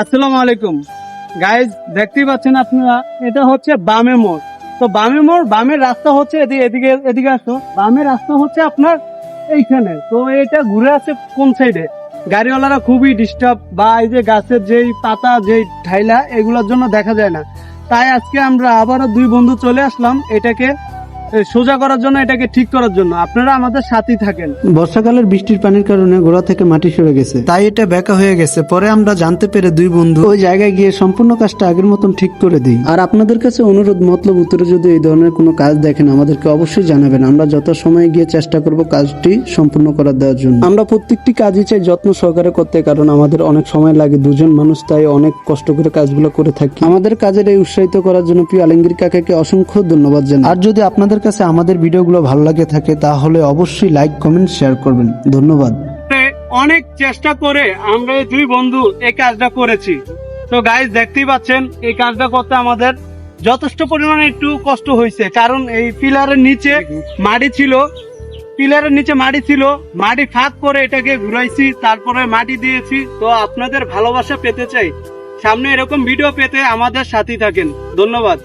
আসসালামু আলাইকুম। গাইজ দেখতেই পাচ্ছেন আপনারা, এটা হচ্ছে বামে মোড়। তো বামে মোড়, বামের রাস্তা হচ্ছে এদিকে এদিকে আসো। বামের রাস্তা হচ্ছে আপনার এইখানে। তো এটা ঘুরে আছে কোন সাইডে গাড়িওয়ালারা খুবই ডিস্টার্ব বা এই যে গাছের যেই পাতা, যেই ঠাইলা এগুলোর জন্য দেখা যায় না। তাই আজকে আমরা আবারও দুই বন্ধু চলে আসলাম। এটাকে সোজা করার জন্য এটাকে ঠিক করার জন্য। আপনারা আমাদের সাথেই থাকেন। বর্ষাকালের বৃষ্টির পানির কারণে গোড়া থেকে মাটি সরে গেছে। তাই এটা বেঁকা হয়ে গেছে। পরে আমরা জানতে পেরে দুই বন্ধু ওই জায়গায় গিয়ে সম্পূর্ণ কাজটা আগের মতন ঠিক করে দিই। আর আপনাদের কাছে অনুরোধ মতলব উত্তরে যদি এই ধরনের কোনো কাজ দেখেন আমাদেরকে অবশ্যই জানাবেন। আমরা যত সময় গিয়ে চেষ্টা করব কাজটি সম্পূর্ণ করার দেওয়ার জন্য। আমরা প্রত্যেকটি কাজই চাই যত্ন সহকারে করতে কারণ আমাদের অনেক সময় লাগে। দুজন মানুষ তাই অনেক কষ্ট করে কাজগুলো করে থাকি। আমাদের কাজের এই উৎসাহিত করার জন্য প্রিয় আলমগীর কাকাকে অসংখ্য ধন্যবাদ জানাই। আর যদি আপনাদের কাছে আমাদের ভিডিওগুলো ভালো লাগে থাকে, তাহলে অবশ্যই লাইক কমেন্ট শেয়ার করবেন। ধন্যবাদ। অনেক চেষ্টা করে আমরা এই দুই বন্ধু এই কাজটা করেছি। তো গাইজ দেখতেই পাচ্ছেন, এই কাজটা করতে আমাদের যথেষ্ট পরিমাণে একটু কষ্ট হয়েছে। কারণ এই পিলারের নিচে মাটি ছিল, পিলারের নিচে মাটি ছিল, মাটি ফাঁক করে এটাকে ঘুরাইছি, তারপরে মাটি দিয়েছি। তো আপনাদের ভালোবাসা পেতে চাই। সামনে এরকম ভিডিও পেতে আমাদের সাথেই থাকেন। ধন্যবাদ।